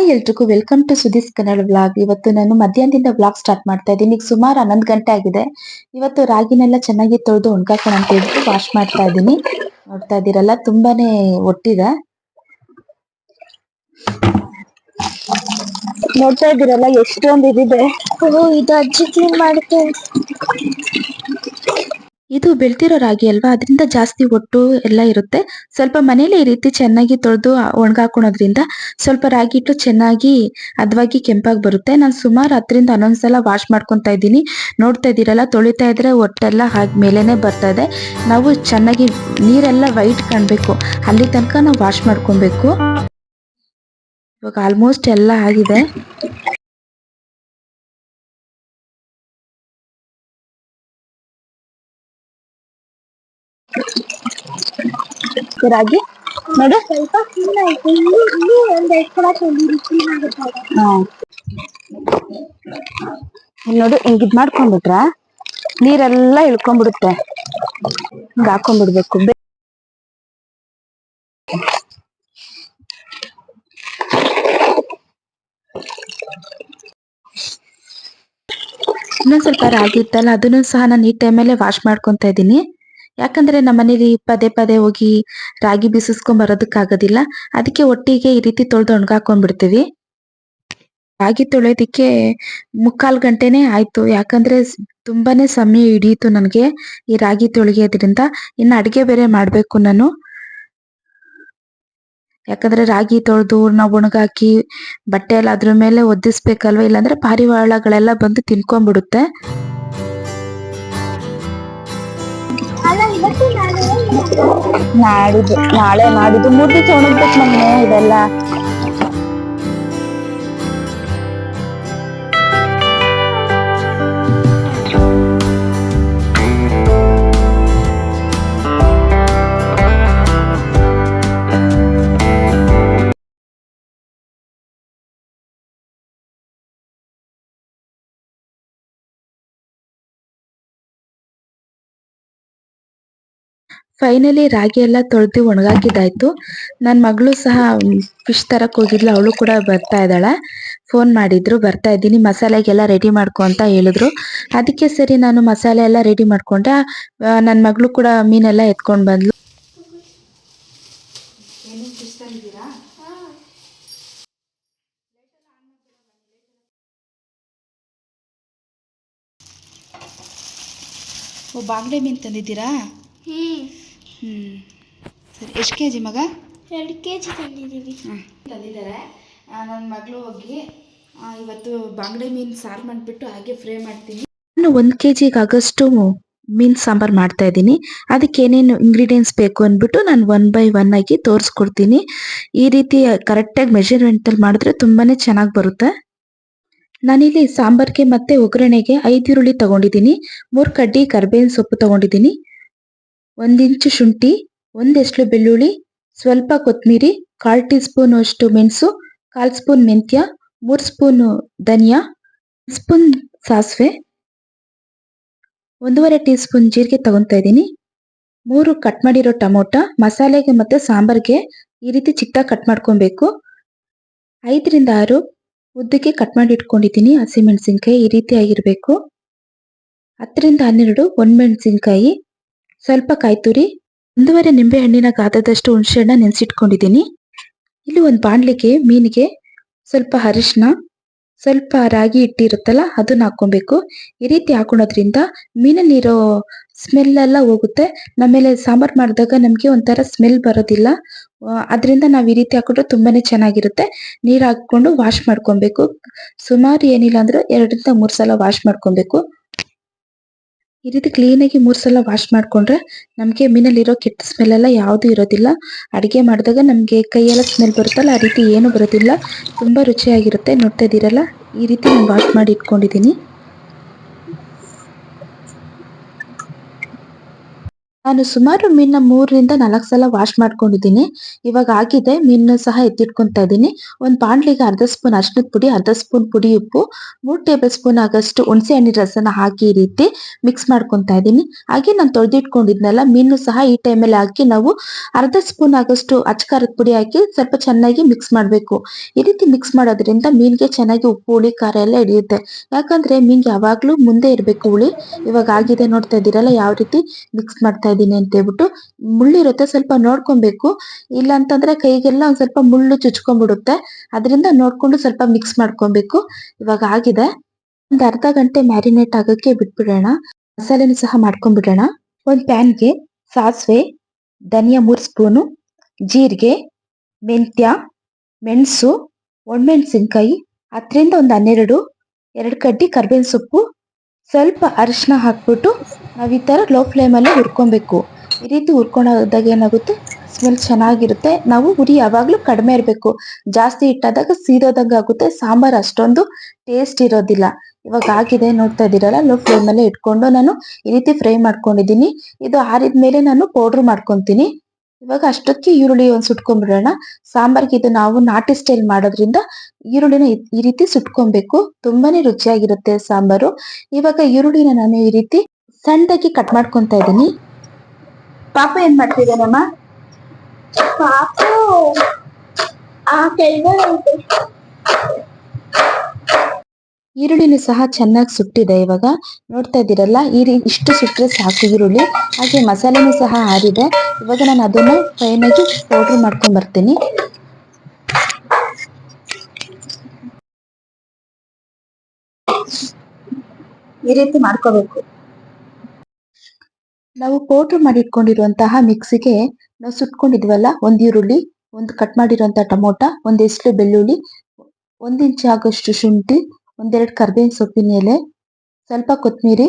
Hi ಎಲ್ರಿಗೂ welcome to Sudees Kannada vlog ಇವತ್ತು ನಾನು ಮಧ್ಯಾಹ್ನದಿಂದ ವ್ಲಾಗ್ ಸ್ಟಾರ್ಟ್ ಮಾಡ್ತಾ ಇದ್ದೀನಿ. ಈಗ ಸುಮಾರು ಹನ್ನೊಂದು ಗಂಟೆ ಆಗಿದೆ. ಇವತ್ತು ರಾಗಿನೆಲ್ಲ ಚೆನ್ನಾಗಿ ತೊಳೆದು ಒಣಗಾಕೋಣ ಅಂತ ಹೇಳ್ಬಿಟ್ಟು ವಾಶ್ ಮಾಡ್ತಾ ಇದ್ದೀನಿ. ನೋಡ್ತಾ ಇದ್ದೀರಲ್ಲ, ತುಂಬಾನೇ ಒಟ್ಟಿದೆ. ನೋಡ್ತಾ ಇದ್ದೀರಲ್ಲ, ಎಷ್ಟೊಂದು ಇದಿದೆ. ಇದು ಅಜ್ಜಿ ಕ್ಲೀನ್ ಮಾಡುತ್ತೆ ಇದು ಬೆಳ್ತಿರೋ ರಾಗಿ ಅಲ್ವಾ? ಅದರಿಂದ ಜಾಸ್ತಿ ಒಟ್ಟು ಎಲ್ಲ ಇರುತ್ತೆ. ಸ್ವಲ್ಪ ಮನೇಲಿ ಈ ರೀತಿ ಚೆನ್ನಾಗಿ ತೊಳೆದು ಒಣಗಾಕೊಳೋದ್ರಿಂದ ಸ್ವಲ್ಪ ರಾಗಿ ಇಟ್ಟು ಚೆನ್ನಾಗಿ ಅದವಾಗಿ ಕೆಂಪಾಗಿ ಬರುತ್ತೆ. ನಾನು ಸುಮಾರು ಹತ್ತರಿಂದ ಹನ್ನೊಂದು ಸಲ ವಾಶ್ ಮಾಡ್ಕೊತಾ ಇದ್ದೀನಿ. ನೋಡ್ತಾ ಇದ್ದೀರಲ್ಲ, ತೊಳಿತಾ ಇದ್ರೆ ಒಟ್ಟೆಲ್ಲ ಹಾಗೆ ಮೇಲೇನೆ ಬರ್ತಾ ಇದೆ. ನಾವು ಚೆನ್ನಾಗಿ ನೀರೆಲ್ಲ ವೈಟ್ ಕಾಣಬೇಕು. ಅಲ್ಲಿ ತನಕ ನಾವು ವಾಶ್ ಮಾಡ್ಕೊಬೇಕು. ಇವಾಗ ಆಲ್ಮೋಸ್ಟ್ ಎಲ್ಲ ಆಗಿದೆ. ರಾಗಿ ನೋಡು. ಸ್ವಲ್ಪ ಕ್ಲೀನ್ ಆಯ್ತು. ಇಲ್ಲಿ ಇಲ್ಲಿ ಒಂದ್ ಐದು ಸಲ ತೊಳೆದಿರಿ ಕ್ಲೀನ್ ಆಗುತ್ತೆ ನೋಡು ಹಿಂಗ್ ಇದ್ ಮಾಡ್ಕೊಂಡ್ಬಿಟ್ರ ನೀರೆಲ್ಲ ಇಳ್ಕೊಂಡ್ಬಿಡುತ್ತೆ. ಹಿಂಗ್ ಹಾಕೊಂಡ್ಬಿಡ್ಬೇಕು. ಇನ್ನೊಂದ್ ಸ್ವಲ್ಪ ರಾಗಿ ಇತ್ತಲ್ಲ ಅದನ್ನು ಸಹ ನಾನು ಈ ಟೈಮಲ್ಲೇ ವಾಶ್ ಮಾಡ್ಕೊಂತ ಇದ್ದೀನಿ ಯಾಕಂದ್ರೆ ನಮ್ಮ ಮನೇಲಿ ಪದೇ ಪದೇ ಹೋಗಿ ರಾಗಿ ಬಿಸಿಸ್ಕೊಂಡ್ ಬರೋದಕ್ಕಾಗೋದಿಲ್ಲ. ಅದಕ್ಕೆ ಒಟ್ಟಿಗೆ ಈ ರೀತಿ ತೊಳೆದು ಒಣಗಾಕೊಂಡ್ಬಿಡ್ತೀವಿ. ರಾಗಿ ತೊಳೆಯೋದಿಕ್ಕೆ ಮುಕ್ಕಾಲ್ ಗಂಟೆನೆ ಆಯ್ತು. ಯಾಕಂದ್ರೆ ತುಂಬಾನೇ ಸಮಯ ಹಿಡಿಯಿತು ನನಗೆ ಈ ರಾಗಿ ತೊಳೆಯೋದ್ರಿಂದ. ಇನ್ನು ಅಡುಗೆ ಬೇರೆ ಮಾಡಬೇಕು ನಾನು. ಯಾಕಂದ್ರೆ ರಾಗಿ ತೊಳೆದು ನಾವು ಒಣಗಾಕಿ ಬಟ್ಟೆ ಎಲ್ಲ ಅದ್ರ ಮೇಲೆ ಒದ್ದಿಸ್ಬೇಕಲ್ವ? ಇಲ್ಲಾಂದ್ರೆ ಪಾರಿವಾಳಗಳೆಲ್ಲ ಬಂದು ತಿನ್ಕೊಂಡ್ಬಿಡುತ್ತೆ. ನಾಡಿದ್ದು. ನಾಳೆ ನಾಡಿದ್ದು ಮೂರು ದಿವಸ ಒಣಗ್ಬೇಕು ನಮ್ಮ ಇದೆಲ್ಲ. ಫೈನಲಿ ರಾಗಿ ಎಲ್ಲ ತೊಳೆದು ಒಣಗಾಕಿದ್ದಾಯ್ತು. ನನ್ನ ಮಗಳು ಸಹ ಫಿಶ್ ತರಕ್ ಹೋಗಿದ್ಲು ಅವಳು ಕೂಡ ಬರ್ತಾ ಇದ್ದಾಳೆ. ಫೋನ್ ಮಾಡಿದ್ರು ಬರ್ತಾ ಇದ್ದೀನಿ ಮಸಾಲೆಗೆಲ್ಲ ರೆಡಿ ಮಾಡ್ಕೊ ಅಂತ ಹೇಳಿದ್ರು. ಅದಕ್ಕೆ ಸರಿ ನಾನು ಮಸಾಲೆ ಎಲ್ಲ ರೆಡಿ ಮಾಡ್ಕೊಂಡೆ. ನನ್ನ ಮಗಳು ಕೂಡ ಮೀನೆಲ್ಲ ಎತ್ಕೊಂಡ್ ಬಂದ್ಲು. ಓ ಬಾಂಗ್ಡೆ ಮೀನು ತಂದಿದ್ದೀರಾ? ಹ್ಮ್. ಹ್ಮ್ ಸರಿ ಎಷ್ಟು ಕೆ ಜಿ ಮಗ? ಎರಡು ಕೆ ಜಿ ತಂದಿದ್ದೀವಿ ತಂದಿದ್ದಾರೆ. ನನ್ನ ಮಗಳು ಹೋಗಿ ಇವತ್ತು ಬಾಂಗ್ಡೆ ಮೀನು ಸಾರು ಮಾಡಿಬಿಟ್ಟು ಹಾಗೆ ಫ್ರೈ ಮಾಡ್ತೀನಿ. ನಾನು ಒಂದು ಕೆ ಜಿಗೆ ಆಗಷ್ಟು ಮೀನು ಸಾಂಬಾರು ಮಾಡ್ತಾ ಇದ್ದೀನಿ. ಅದಕ್ಕೆ ಏನೇನು ಇಂಗ್ರೀಡಿಯೆಂಟ್ಸ್ ಬೇಕು ಅಂದ್ಬಿಟ್ಟು ನಾನು ಒನ್ ಬೈ ಒನ್ ಆಗಿ ತೋರಿಸ್ಕೊಡ್ತೀನಿ. ಈ ರೀತಿ ಕರೆಕ್ಟಾಗಿ ಮೆಷರ್ಮೆಂಟಲ್ಲಿ ಮಾಡಿದ್ರೆ ತುಂಬಾ ಚೆನ್ನಾಗಿ ಬರುತ್ತೆ. ನಾನಿಲ್ಲಿ ಸಾಂಬಾರ್ಗೆ ಮತ್ತೆ ಒಗ್ಗರಣೆಗೆ ಐದು ಈರುಳ್ಳಿ ತಗೊಂಡಿದ್ದೀನಿ. ಮೂರು ಕಡ್ಡಿ ಕರ್ಬೇವಿನ ಸೊಪ್ಪು ತಗೊಂಡಿದ್ದೀನಿ. ಒಂದು ಇಂಚು ಶುಂಠಿ ಒಂದೆಸ್ಳು ಬೆಳ್ಳುಳ್ಳಿ, ಸ್ವಲ್ಪ ಕೊತ್ತಂಬರಿ ಕಾಲು ಟೀ ಸ್ಪೂನ್ ಅಷ್ಟು ಮೆಣಸು, ಕಾಲ್ ಸ್ಪೂನ್ ಮೆಂತ್ಯ, ಮೂರು ಸ್ಪೂನ್ ಧನಿಯಾ ಸ್ಪೂನ್ ಸಾಸಿವೆ, ಒಂದೂವರೆ ಟೀ ಸ್ಪೂನ್ ಜೀರಿಗೆ ತಗೊಂತಾ ಇದ್ದೀನಿ. ಮೂರು ಕಟ್ ಮಾಡಿರೋ ಟೊಮೊಟೊ, ಮಸಾಲೆಗೆ ಮತ್ತೆ ಸಾಂಬಾರ್ಗೆ ಈ ರೀತಿ ಚಿಕ್ಕದಾಗಿ ಕಟ್ ಮಾಡ್ಕೊಬೇಕು. ಐದರಿಂದ ಆರು ಉದ್ದಕ್ಕೆ ಕಟ್ ಮಾಡಿ ಇಟ್ಕೊಂಡಿದ್ದೀನಿ ಹಸಿಮೆಣಸಿನ್ಕಾಯಿ ಈ ರೀತಿ ಆಗಿರಬೇಕು. ಹತ್ತರಿಂದ ಹನ್ನೆರಡು ಒಣಮೆಣಸಿನ್ಕಾಯಿ ಸ್ವಲ್ಪ ಕಾಯ್ತುರಿ. ಒಂದೂವರೆ ನಿಂಬೆ ಹಣ್ಣಿನ ಗಾತ್ರದಷ್ಟು ಹುಣಸೆಹಣ್ಣ ನೆನೆಸಿಟ್ಕೊಂಡಿದ್ದೀನಿ. ಇಲ್ಲಿ ಒಂದು ಬಾಣಲಿಗೆ ಮೀನಿಗೆ ಸ್ವಲ್ಪ ಅರಿಶಿನ ಸ್ವಲ್ಪ ರಾಗಿ ಹಿಟ್ಟಿರುತ್ತಲ್ಲ ಅದನ್ನ ಹಾಕ್ಕೊಬೇಕು. ಈ ರೀತಿ ಹಾಕೊಳೋದ್ರಿಂದ ಮೀನಲ್ಲಿರೋ ಸ್ಮೆಲ್ ಎಲ್ಲ ಹೋಗುತ್ತೆ. ನಮ್ಮೇಲೆ ಸಾಂಬಾರ್ ಮಾಡಿದಾಗ ನಮಗೆ ಒಂಥರ ಸ್ಮೆಲ್ ಬರೋದಿಲ್ಲ. ಅದರಿಂದ ನಾವು ಈ ರೀತಿ ಹಾಕೊಂಡ್ರೆ ತುಂಬಾನೇ ಚೆನ್ನಾಗಿರುತ್ತೆ. ನೀರು ಹಾಕ್ಕೊಂಡು ವಾಶ್ ಮಾಡ್ಕೊಬೇಕು. ಸುಮಾರು ಏನಿಲ್ಲ ಅಂದ್ರೆ ಎರಡರಿಂದ ಮೂರು ಸಲ ವಾಶ್ ಮಾಡ್ಕೊಬೇಕು. ಈ ರೀತಿ ಕ್ಲೀನಾಗಿ ಮೂರು ಸಲ ವಾಶ್ ಮಾಡ್ಕೊಂಡ್ರೆ ನಮಗೆ ಮೀನಲ್ಲಿರೋ ಕೆಟ್ಟ ಸ್ಮೆಲ್ ಎಲ್ಲ ಯಾವುದು ಇರೋದಿಲ್ಲ. ಅಡಿಗೆ ಮಾಡಿದಾಗ ನಮಗೆ ಕೈಯೆಲ್ಲ ಸ್ಮೆಲ್ ಬರುತ್ತಲ್ಲ, ಆ ರೀತಿ ಏನು ಬರೋದಿಲ್ಲ. ತುಂಬಾ ರುಚಿಯಾಗಿರುತ್ತೆ. ನೋಡ್ತಾ ಇದ್ದೀರಲ್ಲ? ಈ ರೀತಿ ನಾನು ವಾಶ್ ಮಾಡಿ ಇಟ್ಕೊಂಡಿದ್ದೀನಿ. ನಾನು ಸುಮಾರು ಮೀನ್ನ ಮೂರರಿಂದ ನಾಲ್ಕು ಸಲ ವಾಶ್ ಮಾಡ್ಕೊಂಡಿದ್ದೀನಿ. ಇವಾಗ ಆಗಿದೆ ಮೀನು ಸಹ ಎತ್ತಿಟ್ಕೊಂತಾ ಇದ್ದೀನಿ. ಒಂದು ಬಾಣಲಿಗೆ ಅರ್ಧ ಸ್ಪೂನ್ ಅರ್ಶಿನದ ಪುಡಿ, ಅರ್ಧ ಸ್ಪೂನ್ ಪುಡಿ ಉಪ್ಪು, ಮೂರು ಟೇಬಲ್ ಸ್ಪೂನ್ ಆಗಷ್ಟು ಹುಣಸೆ ಹಣ್ಣಿನ ರಸನ ಹಾಕಿ ಈ ರೀತಿ ಮಿಕ್ಸ್ ಮಾಡ್ಕೊತಾ ಇದ್ದೀನಿ. ಹಾಗೆ ನಾನು ತೊಳೆದಿಟ್ಕೊಂಡಿದ್ನಲ್ಲ ಮೀನು ಸಹ ಈ ಟೈಮಲ್ಲಿ ಹಾಕಿ ನಾವು ಅರ್ಧ ಸ್ಪೂನ್ ಆಗಷ್ಟು ಅಚ್ಚಕಾರದ ಪುಡಿ ಹಾಕಿ ಸ್ವಲ್ಪ ಚೆನ್ನಾಗಿ ಮಿಕ್ಸ್ ಮಾಡಬೇಕು. ಈ ರೀತಿ ಮಿಕ್ಸ್ ಮಾಡೋದ್ರಿಂದ ಮೀನಿಗೆ ಚೆನ್ನಾಗಿ ಉಪ್ಪು, ಹುಳಿ, ಖಾರ ಎಲ್ಲ ಹಿಡಿಯುತ್ತೆ ಯಾಕಂದ್ರೆ ಮೀನ್ಗೆ ಯಾವಾಗಲೂ ಮುಂದೆ ಇರಬೇಕು ಹುಳಿ. ಇವಾಗ ಆಗಿದೆ ನೋಡ್ತಾ ಇದ್ದೀರಲ್ಲ, ಯಾವ ರೀತಿ ಮಿಕ್ಸ್ ಮಾಡ್ತಾ ಇದ್ದೀನಿ ಅಂತ ಹೇಳ್ಬಿಟ್ಟು ಮುಳ್ಳಿರುತ್ತೆ ಸ್ವಲ್ಪ ನೋಡ್ಕೊಬೇಕು. ಇಲ್ಲ ಅಂತಂದ್ರೆ ಕೈಗೆಲ್ಲ ಒಂದ್ ಸ್ವಲ್ಪ ಮುಳ್ಳು ಚುಚ್ಕೊಂಡ್ಬಿಡುತ್ತೆ. ಅದರಿಂದ ನೋಡ್ಕೊಂಡು ಸ್ವಲ್ಪ ಮಿಕ್ಸ್ ಮಾಡ್ಕೊಬೇಕು. ಇವಾಗ ಆಗಿದೆ. ಒಂದ್ ಅರ್ಧ ಗಂಟೆ ಮ್ಯಾರಿನೇಟ್ ಆಗಕ್ಕೆ ಬಿಟ್ಬಿಡೋಣ. ಮಸಾಲೆನೂ ಸಹ ಮಾಡ್ಕೊಂಡ್ಬಿಡೋಣ. ಒಂದ್ ಪ್ಯಾನ್ಗೆ ಸಾಸಿವೆ, ಧನಿಯಾ ಮೂರು ಸ್ಪೂನು ಜೀರಿಗೆ, ಮೆಂತ್ಯ, ಮೆಣಸು, ಒಣಮೆಣಸಿನ್ಕಾಯಿ ಹತ್ತರಿಂದ ಒಂದು ಹನ್ನೆರಡು, ಎರಡು ಕಡ್ಡಿ ಕರ್ಬೇವಿನ ಸೊಪ್ಪು ಸ್ವಲ್ಪ ಅರಿಶಿನ ಹಾಕ್ಬಿಟ್ಟು ನಾವು ಈ ಥರ ಲೋ ಫ್ಲೇಮಲ್ಲೇ ಹುರ್ಕೊಬೇಕು. ಈ ರೀತಿ ಹುರ್ಕೊಂಡಾಗ ಏನಾಗುತ್ತೆ? ಸ್ಮೆಲ್ ಚೆನ್ನಾಗಿರುತ್ತೆ. ನಾವು ಉರಿ ಯಾವಾಗಲೂ ಕಡಿಮೆ ಇರಬೇಕು. ಜಾಸ್ತಿ ಇಟ್ಟಾದಾಗ ಸೀದೋದಂಗೆ ಆಗುತ್ತೆ. ಸಾಂಬಾರ್ ಅಷ್ಟೊಂದು ಟೇಸ್ಟ್ ಇರೋದಿಲ್ಲ. ಇವಾಗ ಆಗಿದೆ ನೋಡ್ತಾ ಇದ್ದೀರಲ್ಲ ಲೋ ಫ್ಲೇಮಲ್ಲೇ ಇಟ್ಕೊಂಡು ನಾನು ಈ ರೀತಿ ಫ್ರೈ ಮಾಡ್ಕೊಂಡಿದ್ದೀನಿ. ಇದು ಆರಿದ ಮೇಲೆ ನಾನು ಪೌಡ್ರ್ ಮಾಡ್ಕೊಂತೀನಿ. ಇವಾಗ ಅಷ್ಟೊತ್ತಿಗೆ ಈರುಳ್ಳಿ ಒಂದು ಸುಟ್ಕೊಂಡ್ಬಿಡೋಣ. ಸಾಂಬಾರ್ಗೆ ಇದು ನಾವು ನಾಟಿ ಸ್ಟೈಲ್ ಮಾಡೋದ್ರಿಂದ ಈರುಳ್ಳಿನ ಈ- ರೀತಿ ಸುಟ್ಕೊಬೇಕು. ತುಂಬಾನೇ ರುಚಿಯಾಗಿರುತ್ತೆ ಸಾಂಬಾರು. ಇವಾಗ ಈರುಳ್ಳಿನ ನಾನು ಈ ರೀತಿ ಸಣ್ಣದಾಗಿ ಕಟ್ ಮಾಡ್ಕೊಂತ ಇದ್ದೀನಿ. ಪಾಪ ಏನ್ ಮಾಡ್ತಿದ್ದಾನಮ್ಮ? ಪಾಪ, ಆ ಈರುಳ್ಳಿನೂ ಸಹ ಚೆನ್ನಾಗಿ ಸುಟ್ಟಿದೆ ಇವಾಗ. ನೋಡ್ತಾ ಇದ್ದೀರಲ್ಲ, ಈ ರೀ, ಇಷ್ಟು ಸುಟ್ಟರೆ ಸಾಕು ಈರುಳ್ಳಿ. ಹಾಗೆ ಮಸಾಲೆನೂ ಸಹ ಆರಿದೆ. ಇವಾಗ ನಾನು ಅದನ್ನು ಫೈನಾಗಿ ಪೌಡ್ರ್ ಮಾಡ್ಕೊಂಡ್ ಬರ್ತೀನಿ. ಈ ರೀತಿ ಮಾಡ್ಕೋಬೇಕು. ನಾವು ಪೌಡ್ರ್ ಮಾಡಿ ಇಟ್ಕೊಂಡಿರುವಂತಹ ಮಿಕ್ಸಿಗೆ ನಾವು ಸುಟ್ಕೊಂಡಿದ್ವಲ್ಲ, ಒಂದ್ ಈರುಳ್ಳಿ, ಒಂದು ಕಟ್ ಮಾಡಿರುವಂತಹ ಟೊಮೊಟೊ, ಒಂದ್ ಎಸ್ಲು ಬೆಳ್ಳುಳ್ಳಿ, ಒಂದ್ ಇಂಚ್ ಆಗೋಷ್ಟು ಶುಂಠಿ ಒಂದೆರಡು ಕರ್ಬೇವಿನ ಸೊಪ್ಪಿನ ಎಲೆ ಸ್ವಲ್ಪ ಕೊತ್ತಂಬರಿ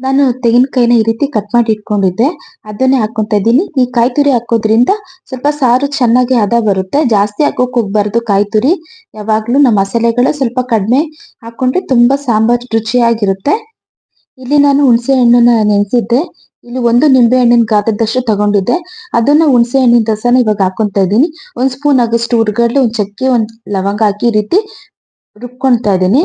ನಾನು ತೆಂಗಿನಕಾಯಿನ ಈ ರೀತಿ ಕಟ್ ಮಾಡಿ ಇಟ್ಕೊಂಡಿದ್ದೆ. ಅದನ್ನೇ ಹಾಕೊಂತ ಇದ್ದೀನಿ. ಈ ಕಾಯಿ ತುರಿ ಹಾಕೋದ್ರಿಂದ ಸ್ವಲ್ಪ ಸಾರು ಚೆನ್ನಾಗಿ ಹದ ಬರುತ್ತೆ. ಜಾಸ್ತಿ ಹಾಕೋಕೆ ಹೋಗ್ಬಾರ್ದು ಕಾಯಿ ತುರಿ. ಯಾವಾಗಲೂ ನಮ್ಮ ಮಸಾಲೆಗಳು ಸ್ವಲ್ಪ ಕಡಿಮೆ ಹಾಕೊಂಡ್ರೆ ತುಂಬ ಸಾಂಬಾರ್ ರುಚಿಯಾಗಿರುತ್ತೆ. ಇಲ್ಲಿ ನಾನು ಹುಣಸೆ ಹಣ್ಣನ್ನ ನೆನೆಸಿದ್ದೆ. ಇಲ್ಲಿ ಒಂದು ನಿಂಬೆ ಹಣ್ಣಿನ ಗಾತ್ರದಷ್ಟು ತಗೊಂಡಿದ್ದೆ. ಅದನ್ನ ಹುಣಸೆ ಹಣ್ಣಿನ ರಸನ ಇವಾಗ ಹಾಕೊಂತ ಇದ್ದೀನಿ. ಒಂದು ಸ್ಪೂನ್ ಆಗಷ್ಟು ಹುರ್ಗಡ್ಲೆ, ಒಂದು ಚಕ್ಕೆ, ಒಂದು ಲವಂಗ ಹಾಕಿ ರೀತಿ ರುಬ್ಕೊಂತಾ ಇದ್ದೀನಿ.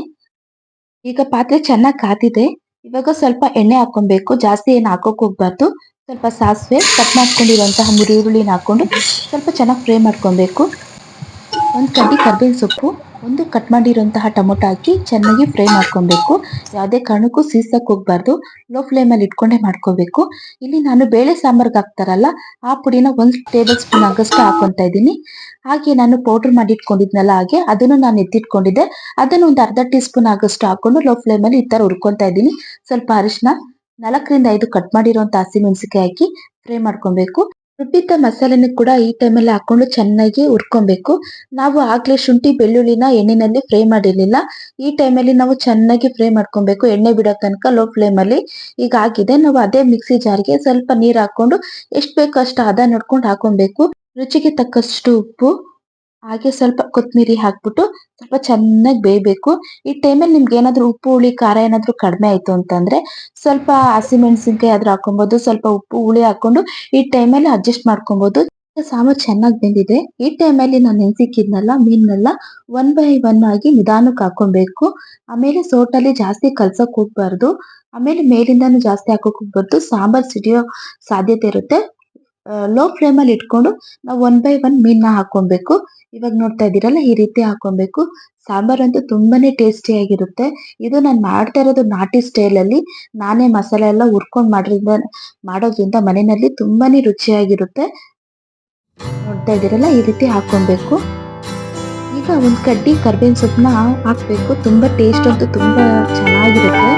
ಈಗ ಪಾತ್ರೆ ಚೆನ್ನಾಗಿ ಕಾತಿದೆ ಇವಾಗ ಸ್ವಲ್ಪ ಎಣ್ಣೆ ಹಾಕೊಬೇಕು ಜಾಸ್ತಿ ಏನು ಹಾಕೋಕ್ ಹೋಗ್ಬಾರ್ದು. ಸ್ವಲ್ಪ ಸಾಸಿವೆ ಕಟ್ ಮಾಡ್ಕೊಂಡಿರುವಂತಹ ಮುರಿ ಈರುಳ್ಳಿನ ಹಾಕೊಂಡು ಸ್ವಲ್ಪ ಚೆನ್ನಾಗಿ ಫ್ರೈ ಮಾಡ್ಕೊಬೇಕು. ಒಂದು ಕಡ್ಡಿ ಕರ್ಬೇವಿನ ಸೊಪ್ಪು. ಒಂದು ಕಟ್ ಮಾಡಿರುವಂತಹ ಟೊಮೊಟೊ ಹಾಕಿ ಚೆನ್ನಾಗಿ ಫ್ರೈ ಮಾಡ್ಕೊಬೇಕು. ಯಾವುದೇ ಕಾರಣಕ್ಕೂ ಸೀಸಕ್ಕೆ ಹೋಗ್ಬಾರ್ದು. ಲೋ ಫ್ಲೇಮಲ್ಲಿ ಇಟ್ಕೊಂಡೇ ಮಾಡ್ಕೋಬೇಕು. ಇಲ್ಲಿ ನಾನು ಬೇಳೆ ಸಾಂಬಾರ್ಗೆ ಹಾಕ್ತಾರಲ್ಲ, ಆ ಪುಡಿನ ಒಂದು ಟೇಬಲ್ ಸ್ಪೂನ್ ಆಗಷ್ಟು ಹಾಕೊಂತ ಇದ್ದೀನಿ. ಹಾಗೆ ನಾನು ಪೌಡರ್ ಮಾಡಿ ಇಟ್ಕೊಂಡಿದ್ನಲ್ಲ ಹಾಗೆ, ಅದನ್ನು ನಾನು ಎತ್ತಿಟ್ಕೊಂಡಿದ್ದೆ. ಅದನ್ನು ಒಂದು ಅರ್ಧ ಟೀ ಸ್ಪೂನ್ ಆಗಷ್ಟು ಹಾಕೊಂಡು ಲೋ ಫ್ಲೇಮಲ್ಲಿ ಈ ಥರ ಹುರ್ಕೊತಾ ಇದ್ದೀನಿ. ಸ್ವಲ್ಪ ಅರಿಶಿನ ನಾಲ್ಕರಿಂದ ಐದು ಕಟ್ ಮಾಡಿರುವಂಥ ಹಸಿಮೆಣಸಿಕಾಯಿ ಹಾಕಿ ಫ್ರೈ ಮಾಡ್ಕೊಬೇಕು. ರುಬ್ಬಿದ್ದ ಮಸಾಲೆನೂ ಕೂಡ ಈ ಟೈಮಲ್ಲಿ ಹಾಕೊಂಡು ಚೆನ್ನಾಗಿ ಹುರ್ಕೊಬೇಕು. ನಾವು ಆಗ್ಲೇ ಶುಂಠಿ, ಬೆಳ್ಳುಳ್ಳಿನ ಎಣ್ಣೆನಲ್ಲಿ ಫ್ರೈ ಮಾಡಿರ್ಲಿಲ್ಲ. ಈ ಟೈಮಲ್ಲಿ ನಾವು ಚೆನ್ನಾಗಿ ಫ್ರೈ ಮಾಡ್ಕೊಬೇಕು. ಎಣ್ಣೆ ಬಿಡೋ ತನಕ ಲೋ ಫ್ಲೇಮಲ್ಲಿ ಈಗ ಆಗಿದೆ. ನಾವು ಅದೇ ಮಿಕ್ಸಿ ಜಾರ್ಗೆ ಸ್ವಲ್ಪ ನೀರು ಹಾಕೊಂಡು, ಎಷ್ಟು ಬೇಕೋ ಅಷ್ಟು ಹದ ನೋಡ್ಕೊಂಡು ಹಾಕೊಬೇಕು. ರುಚಿಗೆ ತಕ್ಕಷ್ಟು ಉಪ್ಪು. ಹಾಗೆ ಸ್ವಲ್ಪ ಕೊತ್ತಂಬರಿ ಹಾಕ್ಬಿಟ್ಟು ಸ್ವಲ್ಪ ಚೆನ್ನಾಗಿ ಬೇಯಬೇಕು. ಈ ಟೈಮಲ್ಲಿ ನಿಮ್ಗೆ ಏನಾದರೂ ಉಪ್ಪು, ಹುಳಿ, ಖಾರ ಏನಾದರೂ ಕಡಿಮೆ ಆಯ್ತು ಅಂತಂದ್ರೆ ಸ್ವಲ್ಪ ಹಸಿಮೆಣಸಿನ್ಕಾಯಿ ಆದರೂ ಹಾಕೊಬೋದು ಸ್ವಲ್ಪ ಉಪ್ಪು, ಹುಳಿ ಹಾಕೊಂಡು ಈ ಟೈಮಲ್ಲಿ ಅಡ್ಜಸ್ಟ್ ಮಾಡ್ಕೊಬೋದು. ಸಾಂಬಾರ್ ಚೆನ್ನಾಗಿ ಬೆಂದಿದೆ. ಈ ಟೈಮಲ್ಲಿ ನಾನು ನೆನೆಸಿಕ್ಕಿದ್ನಲ್ಲ ಮೀನನ್ನೆಲ್ಲ ಒನ್ ಬೈ ಒನ್ ಆಗಿ ನಿಧಾನಕ್ಕೆ ಹಾಕೊಬೇಕು ಆಮೇಲೆ ಸೋಟಲ್ಲಿ ಜಾಸ್ತಿ ಕಲ್ಸೋಕೆ ಹೋಗ್ಬಾರ್ದು. ಆಮೇಲೆ ಮೇಲಿಂದನೂ ಜಾಸ್ತಿ ಹಾಕೋಕೆ ಹೋಗ್ಬಾರ್ದು. ಸಾಂಬಾರ್ ಸಿಡಿಯೋ ಸಾಧ್ಯತೆ ಇರುತ್ತೆ. ಲೋ ಫ್ಲೇಮಲ್ಲಿ ಇಟ್ಕೊಂಡು ನಾವು ಒನ್ ಬೈ ಒನ್ ಮೀನನ್ನ ಹಾಕೊಬೇಕು ಇವಾಗ ನೋಡ್ತಾ ಇದ್ದೀರಲ್ಲ, ಈ ರೀತಿ ಹಾಕೊಬೇಕು. ಸಾಂಬಾರ್ ಅಂತೂ ತುಂಬಾನೇ ಟೇಸ್ಟಿ ಆಗಿರುತ್ತೆ. ಇದು ನಾನು ಮಾಡ್ತಾ ಇರೋದು ನಾಟಿ ಸ್ಟೈಲ್ ಅಲ್ಲಿ. ನಾನೇ ಮಸಾಲೆ ಎಲ್ಲ ಹುರ್ಕೊಂಡ್ ಮಾಡೋದ್ರಿಂದ ಮಾಡೋದ್ರಿಂದ ಮನೆಯಲ್ಲಿ ತುಂಬಾನೇ ರುಚಿಯಾಗಿರುತ್ತೆ. ನೋಡ್ತಾ ಇದ್ದೀರಲ್ಲ, ಈ ರೀತಿ ಹಾಕೊಬೇಕು. ಈಗ ಒಂದ್ ಕಡ್ಡಿ ಕರ್ಬೇವಿನ ಸೊಪ್ಪನ್ನ ಹಾಕ್ಬೇಕು. ತುಂಬಾ ಟೇಸ್ಟ್ ಅಂತೂ ತುಂಬಾ ಚೆನ್ನಾಗಿರುತ್ತೆ.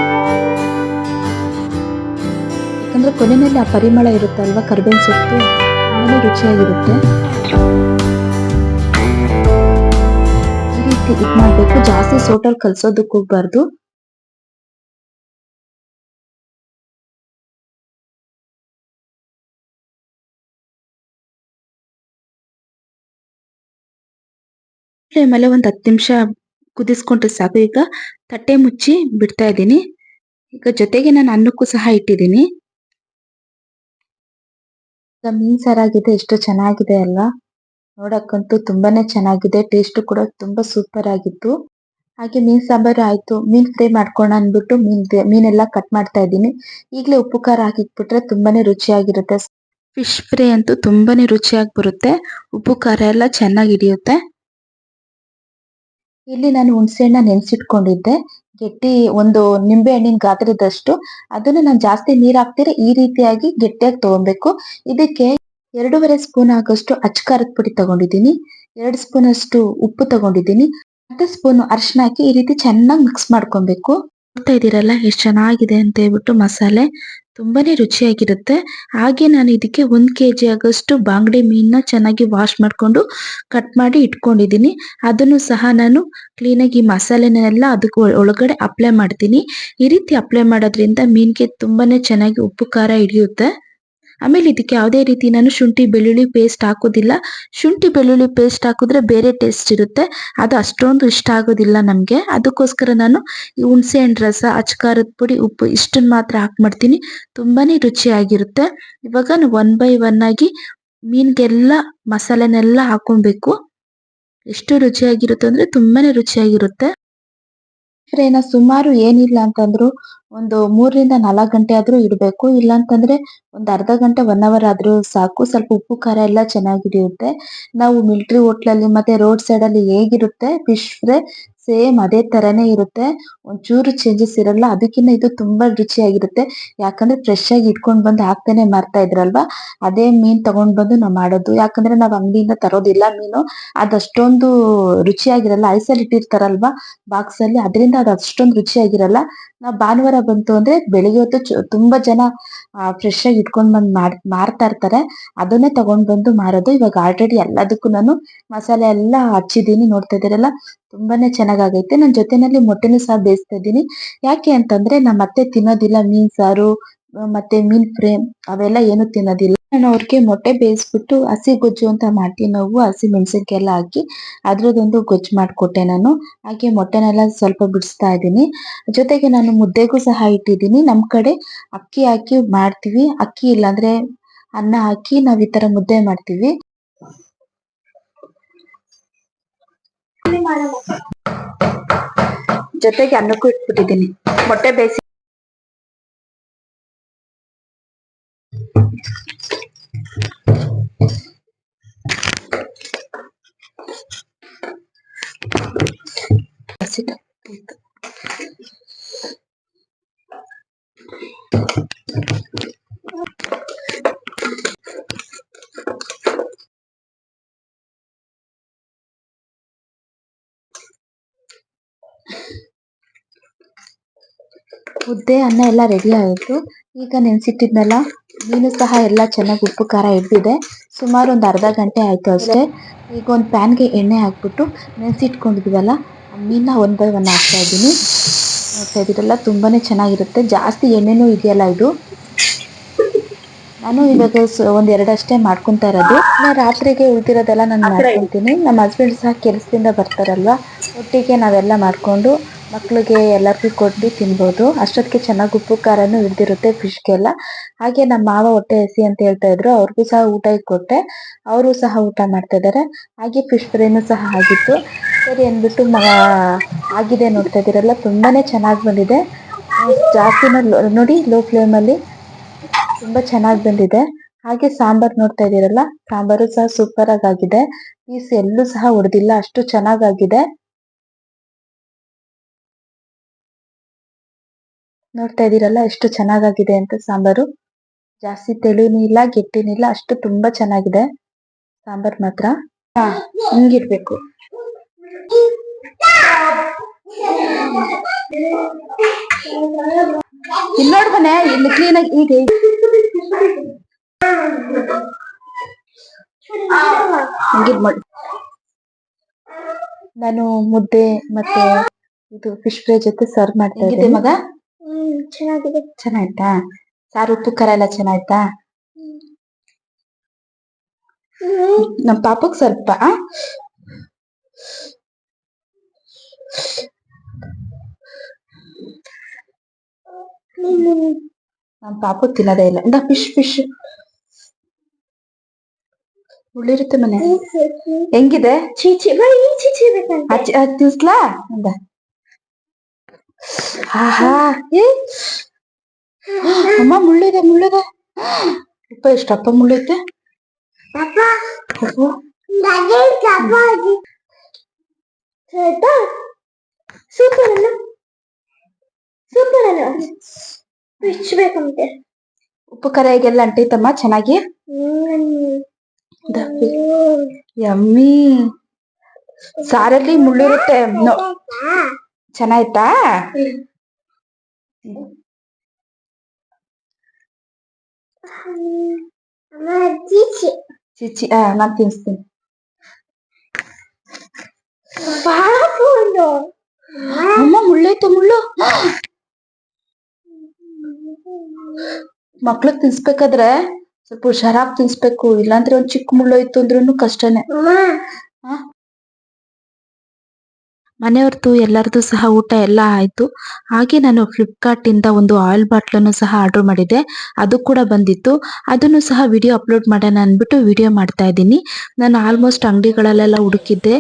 ಯಾಕಂದ್ರೆ ಕೊನೆಯಲ್ಲಿ ಆ ಪರಿಮಳ ಇರುತ್ತಲ್ವಾ, ಕರ್ಬೇವಿನ ಸೊಪ್ಪು, ತುಂಬಾನೇ ರುಚಿಯಾಗಿರುತ್ತೆ. ರೀತಿ ಇದ್ ಮಾಡ್ಬೇಕು, ಜಾಸ್ತಿ ಸೋಟಲ್ ಕಲ್ಸೋದಕ್ಕೆ ಹೋಗ್ಬಾರ್ದು. ಫ್ಲೇಮಲ್ಲೇ ಒಂದ್ ಹತ್ತು ನಿಮಿಷ ಕುದಿಸ್ಕೊಂಡ್ರೆ ಸಾಕು. ಈಗ ತಟ್ಟೆ ಮುಚ್ಚಿ ಬಿಡ್ತಾ ಇದ್ದೀನಿ. ಈಗ ಜೊತೆಗೆ ನಾನು ಅನ್ನಕ್ಕೂ ಸಹ ಇಟ್ಟಿದ್ದೀನಿ. ಮೀನ್ ಸಾರಾಗಿದೆ, ಎಷ್ಟು ಚೆನ್ನಾಗಿದೆ ಅಲ್ವಾ? ನೋಡಕ್ಕಂತೂ ತುಂಬಾನೇ ಚೆನ್ನಾಗಿದೆ ಟೇಸ್ಟ್ ಕೂಡ ತುಂಬಾ ಸೂಪರ್ ಆಗಿತ್ತು. ಹಾಗೆ ಮೀನ್ ಸಾಂಬಾರ್ ಆಯ್ತು, ಮೀನ್ ಫ್ರೈ ಮಾಡ್ಕೊಣ ಅಂದ್ಬಿಟ್ಟು ಮೀನ್ ಮೀನೆಲ್ಲ ಕಟ್ ಮಾಡ್ತಾ ಇದ್ದೀನಿ. ಈಗಲೇ ಉಪ್ಪು ಖಾರ ಹಾಕಿಟ್ಬಿಟ್ರೆ ತುಂಬಾನೇ ರುಚಿಯಾಗಿರುತ್ತೆ. ಫಿಶ್ ಫ್ರೈ ಅಂತೂ ತುಂಬಾನೇ ರುಚಿಯಾಗಿ ಬರುತ್ತೆ, ಉಪ್ಪು ಖಾರ ಎಲ್ಲ ಚೆನ್ನಾಗಿ ಹಿಡಿಯುತ್ತೆ. ಇಲ್ಲಿ ನಾನು ಹುಣಸೆಹಣ್ಣ ನೆನ್ಸಿಟ್ಕೊಂಡಿದ್ದೆ, ಗಟ್ಟಿ ಒಂದು ನಿಂಬೆ ಹಣ್ಣಿನ ಗಾತ್ರದಷ್ಟು. ಅದನ್ನ ನಾನು ಜಾಸ್ತಿ ನೀರು ಹಾಕ್ತಿರ ಈ ರೀತಿಯಾಗಿ ಗಟ್ಟಿಯಾಗಿ ತಗೊಬೇಕು. ಇದಕ್ಕೆ ಎರಡೂವರೆ ಸ್ಪೂನ್ ಆಗೋಷ್ಟು ಅಚ್ಕಾರದ ಪುಡಿ ತಗೊಂಡಿದ್ದೀನಿ. ಎರಡು ಸ್ಪೂನ್ ಅಷ್ಟು ಉಪ್ಪು ತಗೊಂಡಿದ್ದೀನಿ. ಅರ್ಧ ಸ್ಪೂನ್ ಅರಿಶಿನ ಹಾಕಿ ಈ ರೀತಿ ಚೆನ್ನಾಗಿ ಮಿಕ್ಸ್ ಮಾಡ್ಕೊಬೇಕು. ನೋಡ್ತಾ ಇದೀರಲ್ಲ ಎಷ್ಟು ಚೆನ್ನಾಗಿದೆ ಅಂತ ಹೇಳ್ಬಿಟ್ಟು ಮಸಾಲೆ ತುಂಬಾನೇ ರುಚಿಯಾಗಿರುತ್ತೆ. ಹಾಗೆ ನಾನು ಇದಕ್ಕೆ ಒಂದ್ ಕೆಜಿ ಆಗೋಷ್ಟು ಬಾಂಗಡೆ ಮೀನ್ನ ಚೆನ್ನಾಗಿ ವಾಶ್ ಮಾಡ್ಕೊಂಡು ಕಟ್ ಮಾಡಿ ಇಟ್ಕೊಂಡಿದ್ದೀನಿ. ಅದನ್ನು ಸಹ ನಾನು ಕ್ಲೀನಾಗಿ ಮಸಾಲೆನೆಲ್ಲ ಅದಕ್ಕೆ ಒಳಗಡೆ ಅಪ್ಲೈ ಮಾಡ್ತೀನಿ. ಈ ರೀತಿ ಅಪ್ಲೈ ಮಾಡೋದ್ರಿಂದ ಮೀನ್ಗೆ ತುಂಬಾನೇ ಚೆನ್ನಾಗಿ ಉಪ್ಪು ಖಾರ ಹಿಡಿಯುತ್ತೆ. ಆಮೇಲೆ ಇದಕ್ಕೆ ಯಾವುದೇ ರೀತಿ ನಾನು ಶುಂಠಿ, ಬೆಳ್ಳುಳ್ಳಿ ಪೇಸ್ಟ್ ಹಾಕೋದಿಲ್ಲ. ಶುಂಠಿ, ಬೆಳ್ಳುಳ್ಳಿ ಪೇಸ್ಟ್ ಹಾಕಿದ್ರೆ ಬೇರೆ ಟೇಸ್ಟ್ ಇರುತ್ತೆ. ಅದು ಅಷ್ಟೊಂದು ಇಷ್ಟ ಆಗೋದಿಲ್ಲ ನಮಗೆ. ಅದಕ್ಕೋಸ್ಕರ ನಾನು ಈ ಹುಣಸೆ ಹಣ್ಣು ರಸ, ಅಚ್ಕಾರದ ಪುಡಿ, ಉಪ್ಪು ಇಷ್ಟನ್ನು ಮಾತ್ರ ಹಾಕ್ ಮಾಡ್ತೀನಿ. ತುಂಬಾನೇ ರುಚಿಯಾಗಿರುತ್ತೆ. ಇವಾಗ ನಾನು ಒನ್ ಬೈ ಒನ್ ಆಗಿ ಮೀನ್ಗೆಲ್ಲ, ಮಸಾಲೆನೆಲ್ಲ ಹಾಕೊಬೇಕು ಎಷ್ಟು ರುಚಿಯಾಗಿರುತ್ತೆ ಅಂದ್ರೆ ತುಂಬಾನೇ ರುಚಿಯಾಗಿರುತ್ತೆ. ಫ್ರೈನ ಸುಮಾರು ಏನಿಲ್ಲ ಅಂತಂದ್ರು ಒಂದು ಮೂರರಿಂದ ನಾಲ್ಕು ಗಂಟೆ ಆದ್ರೂ ಇಡ್ಬೇಕು. ಇಲ್ಲ ಅಂತಂದ್ರೆ ಒಂದ್ ಅರ್ಧ ಗಂಟೆ ಒನ್ ಅವರ್ ಆದ್ರೂ ಸಾಕು. ಸ್ವಲ್ಪ ಉಪ್ಪು, ಖಾರ ಎಲ್ಲ ಚೆನ್ನಾಗಿ ಹಿಡಿಯುತ್ತೆ ನಾವು ಮಿಲಿಟರಿ ಹೋಟ್ಲಲ್ಲಿ ಮತ್ತೆ ರೋಡ್ ಸೈಡ್ ಅಲ್ಲಿ ಹೇಗಿರುತ್ತೆ, ಫಿಶ್ ಫ್ರೈ ಸೇಮ್ ಅದೇ ತರನೇ ಇರುತ್ತೆ. ಒಂಚೂರು ಚೇಂಜಸ್ ಇರಲ್ಲ. ಅದಕ್ಕಿಂತ ಇದು ತುಂಬಾ ರುಚಿಯಾಗಿರುತ್ತೆ. ಯಾಕಂದ್ರೆ ಫ್ರೆಶ್ ಆಗಿ ಇಟ್ಕೊಂಡ್ ಬಂದು ಹಾಕ್ತಾನೆ ಮಾರ್ತಾ ಇದ್ರಲ್ವಾ? ಅದೇ ಮೀನ್ ತಗೊಂಡ್ ಬಂದು ನಾವ್ ಮಾಡೋದು. ಯಾಕಂದ್ರೆ ನಾವ್ ಅಂಗಡಿಯಿಂದ ತರೋದಿಲ್ಲ ಮೀನು. ಅದಷ್ಟೊಂದು ರುಚಿಯಾಗಿರಲ್ಲ. ಐಸಲ್ಲಿ ಇಟ್ಟಿರ್ತಾರಲ್ವಾ? ಬಾಕ್ಸ್ ಅಲ್ಲಿ. ಅದರಿಂದ ಅದು ಅಷ್ಟೊಂದು ರುಚಿಯಾಗಿರಲ್ಲ. ನಾವ್ ಭಾನುವಾರ ಬಂತು ಅಂದ್ರೆ ಬೆಳಿಗ್ಗೆ ಹೊತ್ತು ತುಂಬಾ ಜನ ಫ್ರೆಶ್ ಆಗಿ ಇಟ್ಕೊಂಡ್ ಬಂದ್ ಮಾರ್ ಮಾರ್ತಾ ಇರ್ತಾರೆ. ಅದನ್ನೇ ತಗೊಂಡ್ ಬಂದು ಮಾರೋದು. ಇವಾಗ ಆಲ್ರೆಡಿ ಎಲ್ಲದಕ್ಕೂ ನಾನು ಮಸಾಲೆ ಎಲ್ಲ ಹಚ್ಚಿದೀನಿ ನೋಡ್ತಾ ಇದೀರಲ್ಲ ತುಂಬಾನೇ ಚೆನ್ನಾಗೈತೆ ನನ್ ಜೊತೆನಲ್ಲಿ ಮೊಟ್ಟೆನೂ ಸಹ ಬೇಯಿಸ್ತಾ ಇದ್ದೀನಿ. ಯಾಕೆ ಅಂತಂದ್ರೆ ನಮ್ಮ ಅತ್ತೆ ತಿನ್ನೋದಿಲ್ಲ, ಮೀನ್ ಸಾರು, ಮತ್ತೆ ಮೀನ್ ಫ್ರೈ ಅವೆಲ್ಲ ಏನು ತಿನ್ನೋದಿಲ್ಲ. ನಾನು ಅವ್ರಿಗೆ ಮೊಟ್ಟೆ ಬೇಯಿಸ್ಬಿಟ್ಟು ಹಸಿ ಗೊಜ್ಜು ಅಂತ ಮಾಡ್ತೀನಿ. ನಾವು ಹಸಿ ಎಲ್ಲ ಹಾಕಿ ಅದ್ರದ್ದೊಂದು ಗೊಜ್ಜು ಮಾಡ್ಕೊಟ್ಟೆ ನಾನು. ಹಾಗೆ ಮೊಟ್ಟೆನೆಲ್ಲ ಸ್ವಲ್ಪ ಬಿಡಿಸ್ತಾ ಇದ್ದೀನಿ. ಜೊತೆಗೆ ನಾನು ಮುದ್ದೆಗೂ ಸಹ ಇಟ್ಟಿದ್ದೀನಿ. ನಮ್ಮ ಕಡೆ ಅಕ್ಕಿ ಹಾಕಿ ಮಾಡ್ತೀವಿ. ಅಕ್ಕಿ ಇಲ್ಲಾಂದ್ರೆ ಅನ್ನ ಹಾಕಿ ನಾವು ಈ ತರ ಮುದ್ದೆ ಮಾಡ್ತೀವಿ. ಜೊತೆಗೆ ಅನ್ನಕ್ಕೂ ಇಟ್ಬಿಟ್ಟಿದ್ದೀನಿ. ಮೊಟ್ಟೆ ಬೇಯಿಸಿ ಮುದ್ದೆ ಅನ್ನ ಎಲ್ಲ ರೆಡಿ ಆಯಿತು. ಈಗ ನೆನ್ಸಿಟ್ಟಿದ್ನಲ್ಲ ಮೀನು ಸಹ ಎಲ್ಲ ಚೆನ್ನಾಗಿ ಉಪ್ಪು ಖಾರ ಹಿಡ್ದಿದೆ ಸುಮಾರು ಒಂದು ಅರ್ಧ ಗಂಟೆ ಆಯ್ತು ಅಷ್ಟೇ. ಈಗ ಒಂದು ಪ್ಯಾನ್ಗೆ ಎಣ್ಣೆ ಹಾಕ್ಬಿಟ್ಟು ನೆನ್ಸಿಟ್ಕೊಂಡಿದ್ವಲ್ಲ ಆ ಮೀನ ಒನ್ ಬೈ ಒನ್ ಹಾಕ್ತಾ ಇದ್ದೀನಿ. ನೋಡ್ತಾ ಇದ್ದೀರಲ್ಲ ತುಂಬಾನೇ ಚೆನ್ನಾಗಿರುತ್ತೆ. ಜಾಸ್ತಿ ಎಣ್ಣೆನೂ ಇದೆಯಲ್ಲ ಇದು. ನಾನು ಇವಾಗ ಸ- ಒಂದ್ ಎರಡಷ್ಟೇ ಮಾಡ್ಕೊಂತಾ ಇರೋದು. ನಾ ರಾತ್ರಿಗೆ ಉಳಿದಿರೋದೆಲ್ಲ ನಾನು ಮಾಡ್ಕೊತೀನಿ. ನಮ್ಮ ಹಸ್ಬೆಂಡ್ ಸಹ ಕೆಲಸದಿಂದ ಬರ್ತಾರಲ್ವಾ ಒಟ್ಟಿಗೆ ನಾವೆಲ್ಲ ಮಾಡ್ಕೊಂಡು ಮಕ್ಳಿಗೆ ಎಲ್ಲರಿಗೂ ಕೊಟ್ಟು ತಿನ್ಬೋದು. ಅಷ್ಟೊತ್ತಿಗೆ ಚೆನ್ನಾಗಿ ಉಪ್ಪು, ಖಾರನೂ ಹಿಡ್ದಿರುತ್ತೆ ಫಿಶ್ಗೆಲ್ಲ ಹಾಗೆ ನಮ್ಮ ಮಾವ ಹೊಟ್ಟೆ ಹಸಿ ಅಂತ ಹೇಳ್ತಾ ಇದ್ರು. ಅವ್ರಿಗೂ ಸಹ ಊಟ ಕೊಟ್ಟೆ. ಅವರು ಸಹ ಊಟ ಮಾಡ್ತಾ ಇದ್ದಾರೆ ಹಾಗೆ ಫಿಶ್ ಫ್ರೈನು ಸಹ ಆಗಿತ್ತು. ಸರಿ ಅಂದ್ಬಿಟ್ಟು ಆಗಿದೆ ನೋಡ್ತಾ ಇದ್ದೀರಲ್ಲ. ತುಂಬಾನೇ ಚೆನ್ನಾಗಿ ಬಂದಿದೆ. ಜಾಸ್ತಿನ ನೋಡಿ ಲೋ ಫ್ಲೇಮಲ್ಲಿ ತುಂಬಾ ಚೆನ್ನಾಗಿ ಬಂದಿದೆ. ಹಾಗೆ ಸಾಂಬಾರ್ ನೋಡ್ತಾ ಇದ್ದೀರಲ್ಲ. ಸಾಂಬಾರು ಸಹ ಸೂಪರ್ ಆಗಿ ಆಗಿದೆ. ಪೀಸ್ ಎಲ್ಲೂ ಸಹ ಹೊಡೆದಿಲ್ಲ. ಅಷ್ಟು ಚೆನ್ನಾಗಾಗಿದೆ ನೋಡ್ತಾ ಇದೀರಲ್ಲ ಎಷ್ಟು ಚೆನ್ನಾಗಾಗಿದೆ ಅಂತ ಸಾಂಬಾರು. ಜಾಸ್ತಿ ತೆಳುನಿಲ್ಲ ಇಲ್ಲ ಗೆಟ್ಟಿನೂ ಇಲ್ಲ ಅಷ್ಟು ತುಂಬಾ ಚೆನ್ನಾಗಿದೆ. ಸಾಂಬಾರ್ ಮಾತ್ರ. ಹಾ ಹಿಂಗಿರ್ಬೇಕು. ಇಲ್ಲಿ ನೋಡ್ಬನೆ ಇಲ್ಲಿ ಕ್ಲೀನ್ ಆಗಿ ಹಿಂಗಿದ್ ಮಾಡಿ. ನಾನು ಮುದ್ದೆ ಮತ್ತೆ ಇದು ಫಿಶ್ ಫ್ರೈ ಜೊತೆ ಸರ್ವ್ ಮಾಡ್ತಾ ಇದ್ದೆ ಮಗ? ಹ್ಮ್ ಚೆನ್ನಾಗಿದೆ. ಚೆನ್ನಾಯ್ತಾ? ಸಾರು ಉಪ್ಪು ಖಾರ ಎಲ್ಲ ಚೆನ್ನಾಯ್ತಾ? ನಮ್ ಪಾಪಕ್ ಸ್ವಲ್ಪ ಆ? ನಮ್ ಪಾಪು ತಿನ್ನೋದೇ ಇಲ್ಲ. ಇಂದ ಫಿಶ್ ಫಿಶ್. ಮುಳ್ಳಿರುತ್ತೆ ಮನೆ. ಹೆಂಗಿದೆ? ಚೀಚಿ ಬರೀ ಚೀಚಿ ಬೇಕಂತೆ ಅಚ್ಚ ಅದ್ ತಿನ್ಸ್ಲಾ? ಅಂದ. ಆಹಾ. ಏ? ಅಮ್ಮ ಮುಳ್ಳಿದೆ ಮುಳ್ಳಿದೆ. ಅಪ್ಪ ಎಷ್ಟಪ್ಪ ಮುಳ್ಳೈತೆ? ಸೂಪರ್ ಅಲ್ಲ? ಸೂಪರ್ ಅಲ್ಲ? ಬಿಚ್ಚಬೇಕಂತೆ ಉಪ್ಪು ಕರೆಯಾಗೆಲ್ಲ ಅಂಟೈತಮ್ಮ ಚೆನ್ನಾಗಿ. ಯಮ್ಮಿ. ಸಾರಲ್ಲಿ ಮುಳ್ಳಿರುತ್ತೆ ಚೆನ್ನಾಯ್ತಾ? ಅಮ್ಮ ಚೀಚಿ ಚಿಚ್ಚಿ ಆ ನಾನ್ ತಿನ್ಸ್ತೀನಿ. ಬಾಪುಂಡು ಅಮ್ಮ ಮುಳ್ಳೈತೆ ಮುಳ್ಳು. ಮಕ್ಳಿಗ್ ತಿನ್ಸ್ಬೇಕಾದ್ರೆ ಸ್ವಲ್ಪ ಹುಷಾರಾಗಿ ತಿನ್ಸ್ಬೇಕು ಇಲ್ಲಾಂದ್ರೆ ಒಂದ್ ಚಿಕ್ಕ ಮುಳ್ಳು ಇತ್ತು ಅಂದ್ರೂ ಕಷ್ಟನೇ. ಅಮ್ಮ. ಮನೆಯವ್ರದ್ದು ಎಲ್ಲರದು ಸಹ ಊಟ ಎಲ್ಲ ಆಯ್ತು. ಹಾಗೆ ನಾನು ಫ್ಲಿಪ್ಕಾರ್ಟಿಂದ ಒಂದು ಆಯಿಲ್ ಬಾಟ್ಲನ್ನು ಸಹ ಆರ್ಡರ್ ಮಾಡಿದ್ದೆ ಅದು ಕೂಡ ಬಂದಿತ್ತು. ಅದನ್ನು ಸಹ ವಿಡಿಯೋ ಅಪ್ಲೋಡ್ ಮಾಡೋಣ ಅಂದ್ಬಿಟ್ಟು ವಿಡಿಯೋ ಮಾಡ್ತಾ ಇದ್ದೀನಿ. ನಾನು ಆಲ್ಮೋಸ್ಟ್ ಅಂಗಡಿಗಳಲ್ಲೆಲ್ಲ ಹುಡುಕಿದ್ದೆ.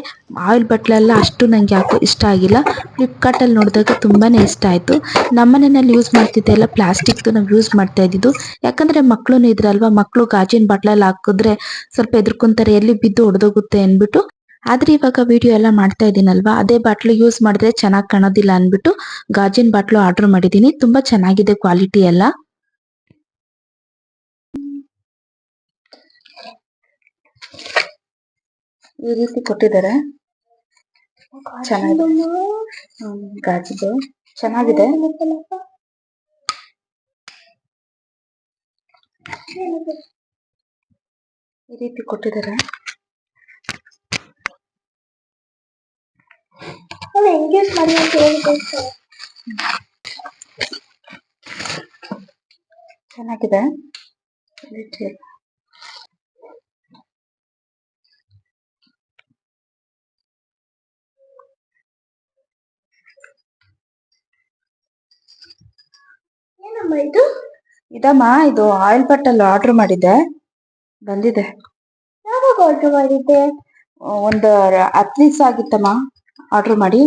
ಆಯಿಲ್ ಬಾಟ್ಲೆಲ್ಲ ಅಷ್ಟು ನನಗೆ ಯಾಕೋ ಇಷ್ಟ ಆಗಿಲ್ಲ. ಫ್ಲಿಪ್ಕಾರ್ಟಲ್ಲಿ ನೋಡಿದಾಗ ತುಂಬಾನೇ ಇಷ್ಟ ಆಯ್ತು. ನಮ್ಮನೆಯಲ್ಲಿ ಯೂಸ್ ಮಾಡ್ತಿದ್ದೆ ಎಲ್ಲ ಪ್ಲಾಸ್ಟಿಕ್ ನಾವು ಯೂಸ್ ಮಾಡ್ತಾ ಇದ್ದಿದ್ದು. ಯಾಕಂದ್ರೆ ಮಕ್ಕಳು ಇದ್ರಲ್ವಾ? ಮಕ್ಕಳು ಗಾಜಿನ ಬಾಟ್ಲಲ್ಲಿ ಹಾಕಿದ್ರೆ ಸ್ವಲ್ಪ ಎದ್ರುಕೊಂತಾರೆ ಎಲ್ಲಿ ಬಿದ್ದು ಒಡೆದೋಗುತ್ತೆ ಅಂದ್ಬಿಟ್ಟು. ಆದ್ರೆ ಇವಾಗ ವಿಡಿಯೋ ಎಲ್ಲ ಮಾಡ್ತಾ ಇದೀನಲ್ವಾ ಅದೇ ಬಾಟ್ಲು ಯೂಸ್ ಮಾಡಿದ್ರೆ ಚೆನ್ನಾಗಿ ಕಾಣೋದಿಲ್ಲ ಅಂದ್ಬಿಟ್ಟು ಗಾಜಿನ ಬಾಟ್ಲು ಆರ್ಡರ್ ಮಾಡಿದ್ದೀನಿ. ತುಂಬಾ ಚೆನ್ನಾಗಿದೆ ಕ್ವಾಲಿಟಿ ಎಲ್ಲ. ಈ ರೀತಿ ಕೊಟ್ಟಿದ್ದಾರೆ. ಚೆನ್ನಾಗಿದೆ. ಗಾಜಿದೆ. ಚೆನ್ನಾಗಿದೆ. ಈ ರೀತಿ ಕೊಟ್ಟಿದ್ದಾರೆ. ಅವಳು ಎಂಗೇಜ್ ಮಾಡಿ ಅಂತ ಹೇಳ್ಬೇಕು ಚೆನ್ನಾಗಿದೆ. ಏನಮ್ಮ ಇದು? ಇದಮ್ಮ ಇದು ಆಯಿಲ್ ಬಾಟಲ್ ಆರ್ಡರ್ ಮಾಡಿದ್ದೆ. ಬಂದಿದೆ. ಯಾವಾಗ ಆರ್ಡರ್ ಮಾಡಿದ್ದೆ? ಒಂದು ಹತ್ತು ದಿವಸ ಆಗಿತ್ತಮ್ಮ. ಆರ್ಡರ್ ಮಾಡಿ.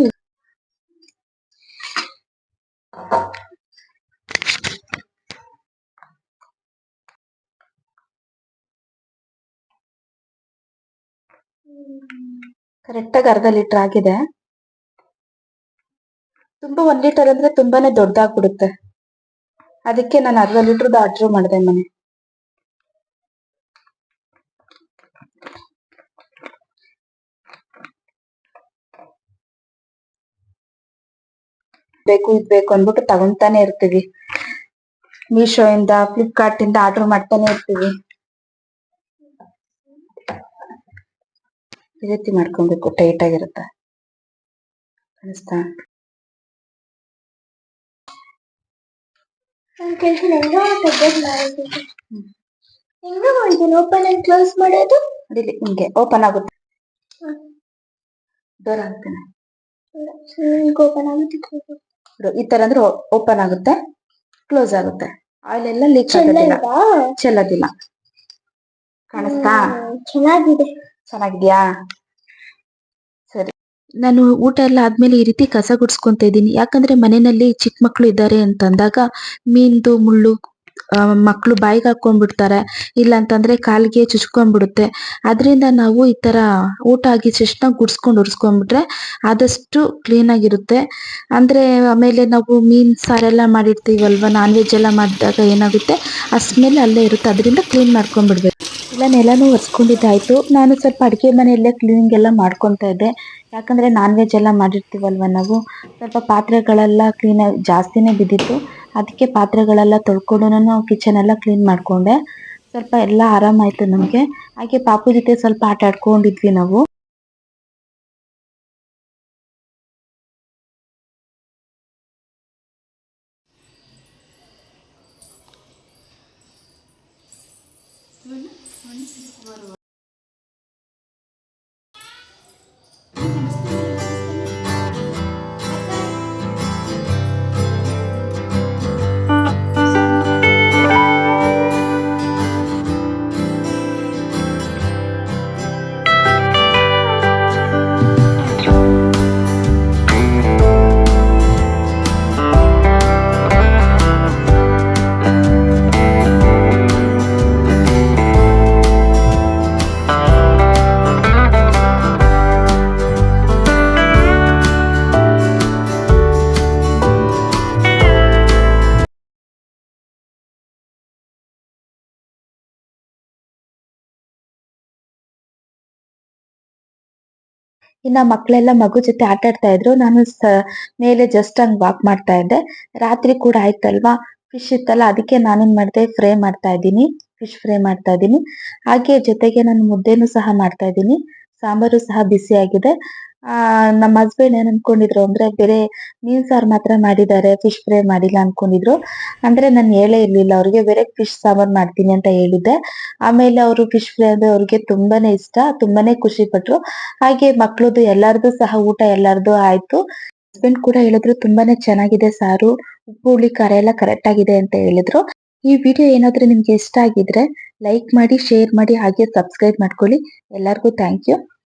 ಕರೆಕ್ಟಾಗಿ ಅರ್ಧ ಲೀಟರ್ ಆಗಿದೆ. ತುಂಬಾ ಒಂದ್ ಲೀಟರ್ ಅಂದ್ರೆ ತುಂಬಾನೇ ದೊಡ್ಡದಾಗ್ಬಿಡುತ್ತೆ. ಅದಕ್ಕೆ ನಾನು ಅರ್ಧ ಲೀಟರ್ದು ಆರ್ಡರ್ ಮಾಡಿದೆ ಮನೆ. ಬೇಕು ಇದ್ ಬೇಕು ಅಂದ್ಬಿಟ್ಟು ತಗೊಂತಾನೆ ಇರ್ತೀವಿ. ಮೀಶೋ ಇಂದ ಫ್ಲಿಪ್ಕಾರ್ಟ್ ಇಂದ ಆರ್ಡರ್ ಮಾಡ್ತಾನೆ ಇರ್ತೀವಿ ಈ ರೀತಿ ಮಾಡ್ಕೊಬೇಕು ಟೈಟ್ ಆಗಿರುತ್ತೆ ಅನಿಸ್ತಾ. ಓಪನ್ ಅಂಡ್ ಕ್ಲೋಸ್ ಮಾಡೋದು? ಹಿಂಗೆ ಓಪನ್ ಆಗುತ್ತೆ. ಡೋರ್ ಹಾಕ್ತೇನೆ. ಓಪನ್ ಆಗುತ್ತೆ. ಈ ತರ ಅಂದ್ರೆ ಓಪನ್ ಆಗುತ್ತೆ ಕ್ಲೋಸ್ ಆಗುತ್ತೆ. ಆಯಿಲ್ ಎಲ್ಲ ಲೀಕ್ ಆಗೋದಿಲ್ಲ? ಚೆಲ್ಲೋದಿಲ್ಲ. ಕಾಣಿಸ್ತಾ ಚೆನ್ನಾಗಿದೆ. ಚೆನ್ನಾಗಿದ್ಯಾ? ಸರಿ. ನಾನು ಊಟ ಎಲ್ಲ ಆದ್ಮೇಲೆ ಈ ರೀತಿ ಕಸ ಗುಡ್ಸ್ಕೊಂತ ಇದ್ದೀನಿ. ಯಾಕಂದ್ರೆ ಮನೆಯಲ್ಲಿ ಚಿಕ್ಕ ಮಕ್ಕಳು ಇದ್ದಾರೆ ಅಂತಂದಾಗ ಮೀನ್ದು ಮುಳ್ಳು ಆ, ಮಕ್ಳು ಬಾಯಿಗೆ ಹಾಕೊಂಡ್ಬಿಡ್ತಾರೆ. ಇಲ್ಲ ಅಂತಂದ್ರೆ ಕಾಲಿಗೆ ಚುಚ್ಕೊಂಡ್ಬಿಡುತ್ತೆ. ಅದರಿಂದ ನಾವು ಈ ತರ ಊಟ ಆಗಿದ ತಕ್ಷಣ ಗುಡ್ಸ್ಕೊಂಡು ಉರ್ಸ್ಕೊಂಡ್ಬಿಟ್ರೆ ಆದಷ್ಟು ಕ್ಲೀನ್ ಆಗಿರುತ್ತೆ. ಅಂದ್ರೆ ಆಮೇಲೆ ನಾವು ಮೀನ್ ಸಾರೆಲ್ಲ ಮಾಡಿರ್ತೀವಲ್ವಾ ನಾನ್ ವೆಜ್ ಎಲ್ಲ ಮಾಡಿದಾಗ ಏನಾಗುತ್ತೆ? ಆ ಸ್ಮೆಲ್ ಅಲ್ಲೇ ಇರುತ್ತೆ. ಅದರಿಂದ ಕ್ಲೀನ್ ಮಾಡ್ಕೊಂಡ್ಬಿಡ್ಬೇಕು. ಇಲ್ಲ ನೆಲನೂ ಒರೆಸ್ಕೊಂಡಿದ್ದಾಯ್ತು. ನಾನು ಸ್ವಲ್ಪ ಅಡುಗೆ ಮನೆಯಲ್ಲೇ ಕ್ಲೀನಿಂಗ್ ಎಲ್ಲ ಮಾಡ್ಕೊತಾ ಇದ್ದೆ. ಯಾಕಂದ್ರೆ ನಾನ್ ವೆಜ್ ಎಲ್ಲ ಮಾಡಿರ್ತೀವಲ್ವ ನಾವು? ಸ್ವಲ್ಪ ಪಾತ್ರೆಗಳೆಲ್ಲ ಕ್ಲೀನ್ ಜಾಸ್ತಿನೇ ಬಿದ್ದಿತ್ತು. ಅದಕ್ಕೆ ಪಾತ್ರೆಗಳೆಲ್ಲ ತೊಳ್ಕೊಂಡು ನಾನು ಕಿಚನ್ ಎಲ್ಲ ಕ್ಲೀನ್ ಮಾಡ್ಕೊಂಡೆ. ಸ್ವಲ್ಪ ಎಲ್ಲ ಆರಾಮಾಯ್ತು ನಮಗೆ. ಹಾಗೆ ಪಾಪು ಜೊತೆ ಸ್ವಲ್ಪ ಆಟ ಆಡ್ಕೊಂಡಿದ್ವಿ ನಾವು. ಇನ್ನ ಮಕ್ಕಳೆಲ್ಲ ಮಗು ಜೊತೆ ಆಟ ಆಡ್ತಾ ಇದ್ರು. ನಾನು ಮೇಲೆ ಜಸ್ಟ್ ಹಂಗ್ ವಾಕ್ ಮಾಡ್ತಾ ಇದ್ದೆ. ರಾತ್ರಿ ಕೂಡ ಆಯ್ತಲ್ವಾ? ಫಿಶ್ ಇತ್ತಲ್ಲ, ಅದಕ್ಕೆ ನಾನೇನ್ ಮಾಡ್ದೆ? ಫ್ರೈ ಮಾಡ್ತಾ ಇದ್ದೀನಿ. ಫಿಶ್ ಫ್ರೈ ಮಾಡ್ತಾ ಇದ್ದೀನಿ. ಹಾಗೆ ಜೊತೆಗೆ ನಾನು ಮುದ್ದೆನೂ ಸಹ ಮಾಡ್ತಾ ಇದ್ದೀನಿ. ಸಾಂಬಾರು ಸಹ ಬಿಸಿ ಆಗಿದೆ. ಆ, ನಮ್ಮ ಹಸ್ಬೆಂಡ್ ಏನ್ ಅನ್ಕೊಂಡಿದ್ರು ಅಂದ್ರೆ, ಬೇರೆ ಮೀನ್ ಸಾರ್ ಮಾತ್ರ ಮಾಡಿದ್ದಾರೆ ಫಿಶ್ ಫ್ರೈ ಮಾಡಿಲ್ಲ ಅನ್ಕೊಂಡಿದ್ರು. ಅಂದ್ರೆ ನಾನು ಹೇಳೇ ಇರ್ಲಿಲ್ಲ, ಅವ್ರಿಗೆ ಬೇರೆ ಫಿಶ್ ಸಾಂಬಾರ್ ಮಾಡ್ತೀನಿ ಅಂತ ಹೇಳಿದ್ದೆ. ಆಮೇಲೆ ಅವರು ಫಿಶ್ ಫ್ರೈ ಅಂದ್ರೆ ಅವ್ರಿಗೆ ತುಂಬಾನೇ ಇಷ್ಟ, ತುಂಬಾನೇ ಖುಷಿ ಪಟ್ರು. ಹಾಗೆ ಮಕ್ಳದ್ದು ಎಲ್ಲಾರ್ದು ಸಹ ಊಟ ಎಲ್ಲಾರ್ದು ಆಯ್ತು. ಹಸ್ಬೆಂಡ್ ಕೂಡ ಹೇಳಿದ್ರು, ತುಂಬಾನೇ ಚೆನ್ನಾಗಿದೆ ಸಾರು, ಉಪ್ಪು, ಹುಳಿ, ಖಾರ ಎಲ್ಲ ಕರೆಕ್ಟ್ ಆಗಿದೆ ಅಂತ ಹೇಳಿದ್ರು. ಈ ವಿಡಿಯೋ ಏನಾದ್ರೂ ನಿಮ್ಗೆ ಇಷ್ಟ ಆಗಿದ್ರೆ ಲೈಕ್ ಮಾಡಿ ಶೇರ್ ಮಾಡಿ, ಹಾಗೆ ಸಬ್ಸ್ಕ್ರೈಬ್ ಮಾಡ್ಕೊಳ್ಳಿ. ಎಲ್ಲರಿಗೂ ಥ್ಯಾಂಕ್ ಯು